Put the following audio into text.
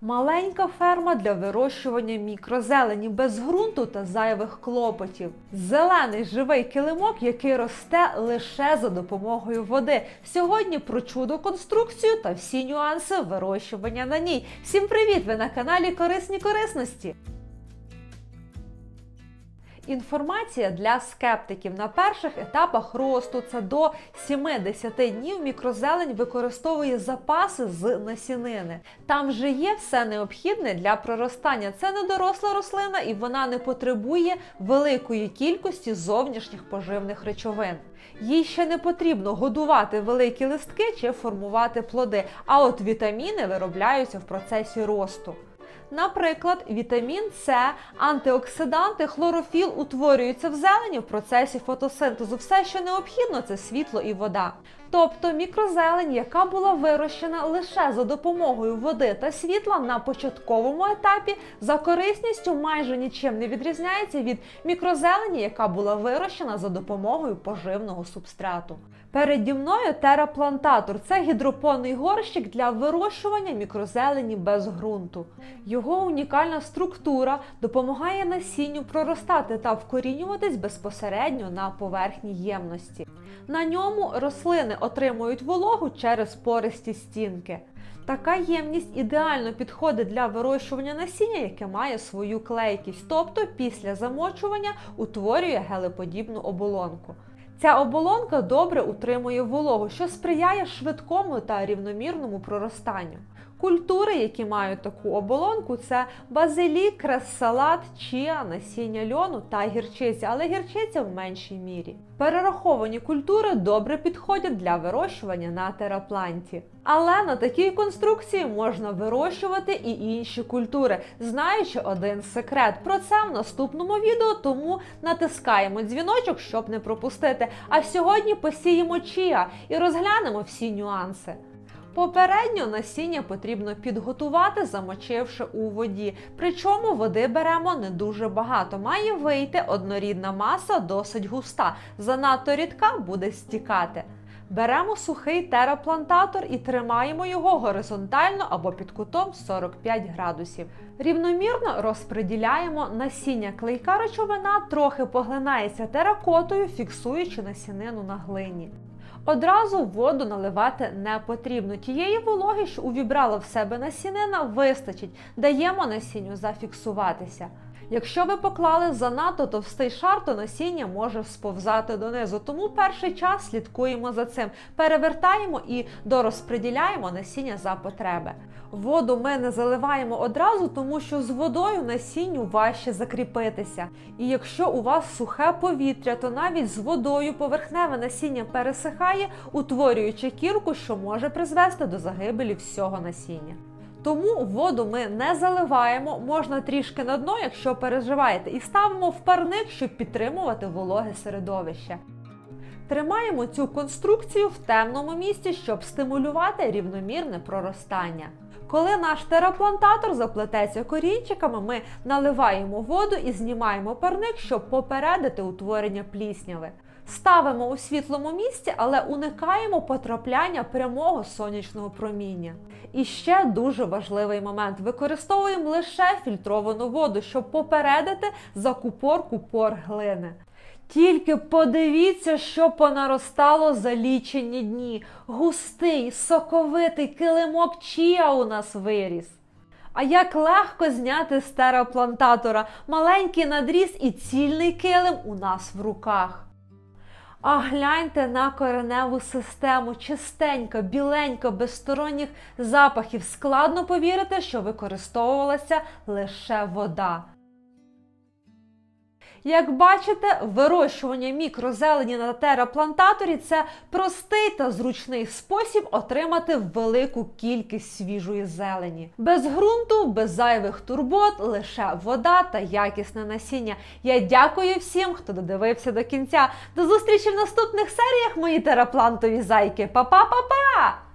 Маленька ферма для вирощування мікрозелені без ґрунту та зайвих клопотів. Зелений живий килимок, який росте лише за допомогою води. Сьогодні про чудо конструкцію та всі нюанси вирощування на ній. Всім привіт! Ви на каналі Корисні Корисності. Інформація для скептиків на перших етапах росту це до 70 днів мікрозелень використовує запаси з насінини. Там вже є все необхідне для проростання. Це не доросла рослина і вона не потребує великої кількості зовнішніх поживних речовин. Їй ще не потрібно годувати великі листки чи формувати плоди, а от вітаміни виробляються в процесі росту. Наприклад, вітамін С, антиоксиданти, хлорофіл утворюються в зелені в процесі фотосинтезу. Все, що необхідно, це світло і вода. Тобто мікрозелень, яка була вирощена лише за допомогою води та світла на початковому етапі, за корисністю майже нічим не відрізняється від мікрозелені, яка була вирощена за допомогою поживного субстрату. Переді мною тераплантатор це гідропонний горщик для вирощування мікрозелені без ґрунту. Його унікальна структура допомагає насінню проростати та вкорінюватись безпосередньо на поверхні ємності. На ньому рослини отримують вологу через пористі стінки. Така ємність ідеально підходить для вирощування насіння, яке має свою клейкість, тобто після замочування утворює гелеподібну оболонку. Ця оболонка добре утримує вологу, що сприяє швидкому та рівномірному проростанню. Культури, які мають таку оболонку, це базилік, крес-салат, чіа, насіння льону та гірчиця, але гірчиця в меншій мірі. Перераховані культури добре підходять для вирощування на терапланті. Але на такій конструкції можна вирощувати і інші культури, знаючи один секрет. Про це в наступному відео, тому натискаємо дзвіночок, щоб не пропустити. А сьогодні посіємо чія і розглянемо всі нюанси. Попередньо насіння потрібно підготувати, замочивши у воді. Причому води беремо не дуже багато. Має вийти однорідна маса, досить густа. Занадто рідка буде стікати. Беремо сухий тераплантатор і тримаємо його горизонтально або під кутом 45 градусів. Рівномірно розподіляємо насіння. Клейка речовина трохи поглинається теракотою, фіксуючи насінину на глині. Одразу воду наливати не потрібно. Тієї вологи, що увібрала в себе насінина, вистачить. Даємо насінню зафіксуватися. Якщо ви поклали занадто товстий шар, то насіння може сповзати донизу. Тому перший час слідкуємо за цим, перевертаємо і дорозподіляємо насіння за потреби. Воду ми не заливаємо одразу, тому що з водою насінню важче закріпитися. І якщо у вас сухе повітря, то навіть з водою поверхневе насіння пересихає, утворюючи кірку, що може призвести до загибелі всього насіння. Тому воду ми не заливаємо, можна трішки на дно, якщо переживаєте, і ставимо в парник, щоб підтримувати вологе середовище. Тримаємо цю конструкцію в темному місці, щоб стимулювати рівномірне проростання. Коли наш тераплантатор заплететься корінчиками, ми наливаємо воду і знімаємо парник, щоб попередити утворення плісняви. Ставимо у світлому місці, але уникаємо потрапляння прямого сонячного проміння. І ще дуже важливий момент: використовуємо лише фільтровану воду, щоб попередити закупорку пор глини. Тільки подивіться, що понаростало за лічені дні. Густий, соковитий килимок чія у нас виріс. А як легко зняти з тераплантатора маленький надріз і цільний килим у нас в руках. А гляньте на кореневу систему, чистенька, біленька, без сторонніх запахів. Складно повірити, що використовувалася лише вода. Як бачите, вирощування мікрозелені на тераплантаторі це простий та зручний спосіб отримати велику кількість свіжої зелені. Без ґрунту, без зайвих турбот, лише вода та якісне насіння. Я дякую всім, хто додивився до кінця. До зустрічі в наступних серіях, мої тераплантові зайки. Па-па-па-па!